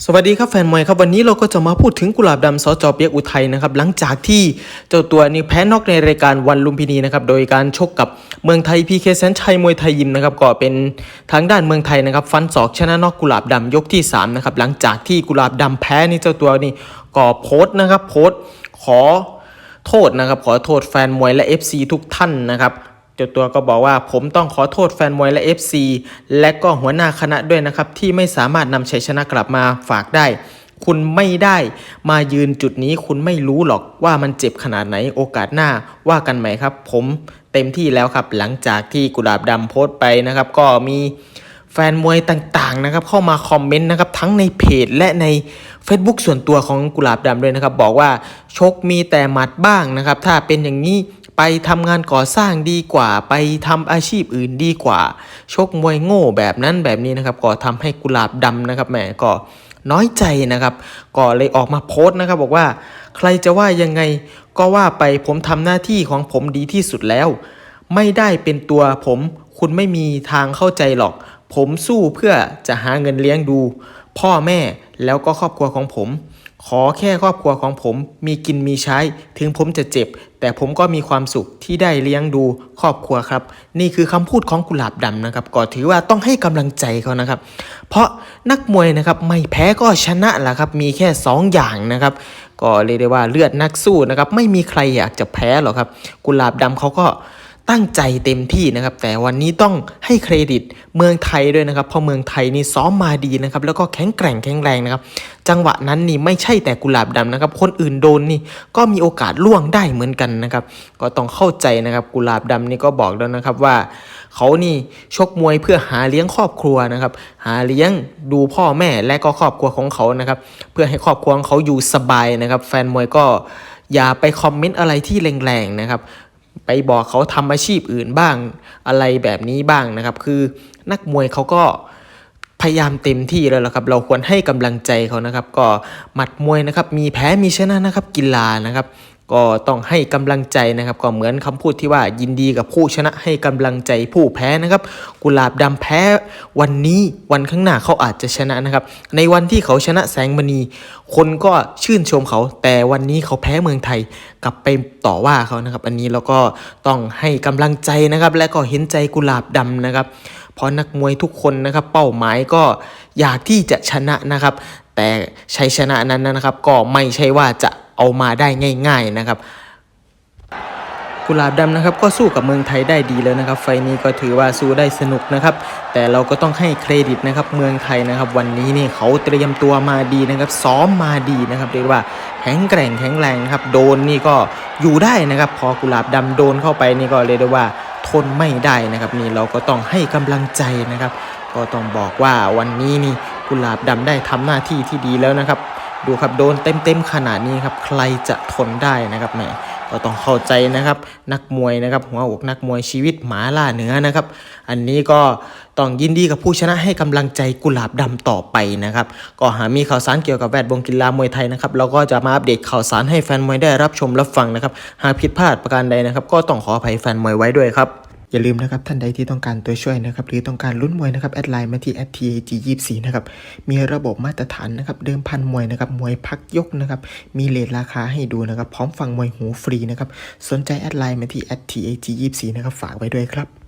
สวัสดีครับแฟนมวยครับวันนี้เราก็จะมาพูดถึงกุหลาบดำสจเปียกอุทัยนะครับหลังจากที่เจ้าตัวนี้แพ้นอกในรายการวันลุมพินีนะครับโดยการชกกับเมืองไทยพีเคแสนชัยมวยไทยยิมนะครับก็เป็นทางด้านเมืองไทยนะครับฟันศอกชนะนอกกุหลาบดำยกที่สามนะครับหลังจากที่กุหลาบดำแพ้นี่เจ้าตัวนี้ก็โพสต์นะครับโพสต์ขอโทษนะครับขอโทษแฟนมวยและ FC ทุกท่านนะครับ เจ้าตัวก็บอกว่าผมต้องขอโทษแฟนมวยและ FC และก็หัวหน้าคณะด้วยนะครับ ที่ไม่สามารถนำชัยชนะกลับมาฝากได้ คุณไม่ได้มายืนจุดนี้คุณไม่รู้หรอกว่ามันเจ็บขนาดไหนโอกาสหน้าว่ากันไหมครับ ผมเต็มที่แล้วครับ หลังจากที่กุหลาบดำโพสต์ไปนะครับ ก็มีแฟนมวยต่างๆนะครับเข้ามาคอมเมนต์นะครับทั้งในเพจและใน Facebook ส่วนตัวของกุหลาบดำด้วยนะครับ บอกว่าชกมีแต่หมัดบ้างนะครับ ถ้าเป็นอย่างนี้ ไปทำงานก่อสร้างดีกว่า ไปทำอาชีพอื่นดีกว่า ชกมวยโง่แบบนั้นแบบนี้นะครับ ก็ทำให้กุหลาบดำนะครับแหมก็น้อยใจนะครับก็เลยออกมาโพสต์นะครับ บอกว่า ใครจะว่ายังไงก็ว่าไปผมทำหน้าที่ของผมดีที่สุดแล้ว ไม่ได้เป็นตัวผมคุณไม่มีทางเข้าใจหรอก ผมสู้เพื่อจะหาเงินเลี้ยงดู พ่อแม่แล้วก็ครอบครัวของผม ขอแค่ครอบครัวของผมมีกินมีใช้ ถึงผมจะเจ็บ แต่ผมก็มีความสุขที่ได้เลี้ยงดูครอบครัวครับ นี่คือคำพูดของกุหลาบดำนะครับ ก็ถือว่าต้องให้กำลังใจเขานะครับ เพราะนักมวยนะครับไม่แพ้ก็ชนะแหละครับ มีแค่ 2 อย่างนะครับ ก็เรียกได้ว่าเลือดนักสู้นะครับ ไม่มีใครอยากจะแพ้หรอกครับ กุหลาบดำเขาก็ ตั้งใจเต็มที่นะครับ แต่วันนี้ต้องให้เครดิตเมืองไทยด้วยนะครับเพราะเมืองไทยนี่ซ้อมมาดีนะครับแล้วก็แข็งแกร่งแข็งแรงนะครับ จังหวะนั้นนี่ไม่ใช่แต่กุหลาบดำนะครับ คนอื่นโดนนี่ก็มีโอกาสล่วงได้เหมือนกันนะครับ ก็ต้องเข้าใจนะครับกุหลาบดำนี่ก็บอกแล้วนะครับว่าเขานี่ชกมวยเพื่อหาเลี้ยงครอบครัวนะครับ หาเลี้ยงดูพ่อแม่และก็ครอบครัวของเขานะครับ เพื่อให้ครอบครัวของเขาอยู่สบายนะครับ แฟนมวยก็อย่าไปคอมเมนต์อะไรที่แรงๆนะครับ ไปบอกเขาทำอาชีพอื่นบ้างอะไรแบบนี้บ้างนะครับ คือนักมวยเขาก็พยายามเต็มที่แล้วละครับ เราควรให้กำลังใจเขานะครับ ก็หมัดมวยนะครับ มีแพ้มีชนะนะครับกีฬานะครับ ก็ต้องให้กำลังใจนะครับ ก็เหมือนคำพูดที่ว่ายินดีกับผู้ชนะให้กำลังใจผู้แพ้นะครับ กุหลาบดำแพ้วันนี้วันข้างหน้าเขาอาจจะชนะนะครับ ในวันที่เขาชนะแสงมณี คนก็ชื่นชมเขา แต่วันนี้เขาแพ้เมืองไทยกลับไปต่อว่าเขานะครับ อันนี้เราก็ต้องให้กำลังใจนะครับ และก็เห็นใจกุหลาบดำนะครับเพราะนักมวยทุกคนนะครับ เป้าหมายก็อยากที่จะชนะนะครับ แต่ชัยชนะนั้นนะครับ ก็ไม่ใช่ว่าจะ เอามาได้ง่าย ๆนะครับกุหลาบดำนะครับก็สู้กับเมืองไทยได้ดีแล้วนะครับ ไฟนี้ก็ถือว่าสู้ได้สนุกนะครับ แต่เราก็ต้องให้เครดิตนะครับเมืองไทยนะครับ วันนี้นี่เขาเตรียมตัวมาดีนะครับ ซ้อมมาดีนะครับเรียกว่าแข็งแกร่งแข็งแรงนะครับ โดนนี่ก็อยู่ได้นะครับ พอกุหลาบดำโดนเข้าไปนี่ก็เรียกได้ว่าทนไม่ได้นะครับ นี่เราก็ต้องให้กำลังใจนะครับ ก็ต้องบอกว่าวันนี้นี่กุหลาบดำได้ทำหน้าที่ที่ดีแล้วนะครับ ดูครับโดนเต็มๆขนาดนี้ครับใครจะทนได้นะครับแหมก็ต้องเข้าใจนะครับนักมวยนะครับหัวอกนักมวยชีวิตหมาล่าเนื้อนะครับ อันนี้ก็ต้องยินดีกับผู้ชนะให้กำลังใจกุหลาบดำต่อไปนะครับ ก็หากมีข่าวสารเกี่ยวกับแวดวงกีฬามวยไทยนะครับเราก็จะมาอัปเดตข่าวสารให้แฟนมวยได้รับชมรับฟังนะครับ หากผิดพลาดประการใดนะครับ ก็ต้องขออภัยแฟนมวยไว้ด้วยครับ อย่าลืมนะครับท่านใดที่ต้องการตัวช่วยนะครับหรือต้องการลุ้นมวยนะครับแอดไลน์มาที่ @tag24 นะครับมีระบบมาตรฐานนะครับเดิมพันมวยนะครับมวยพักยกนะครับมีเลทราคาให้ดูนะครับพร้อมฟังมวยหูฟรีนะครับสนใจแอดไลน์มาที่ @tag24 นะครับฝากไว้ด้วยครับ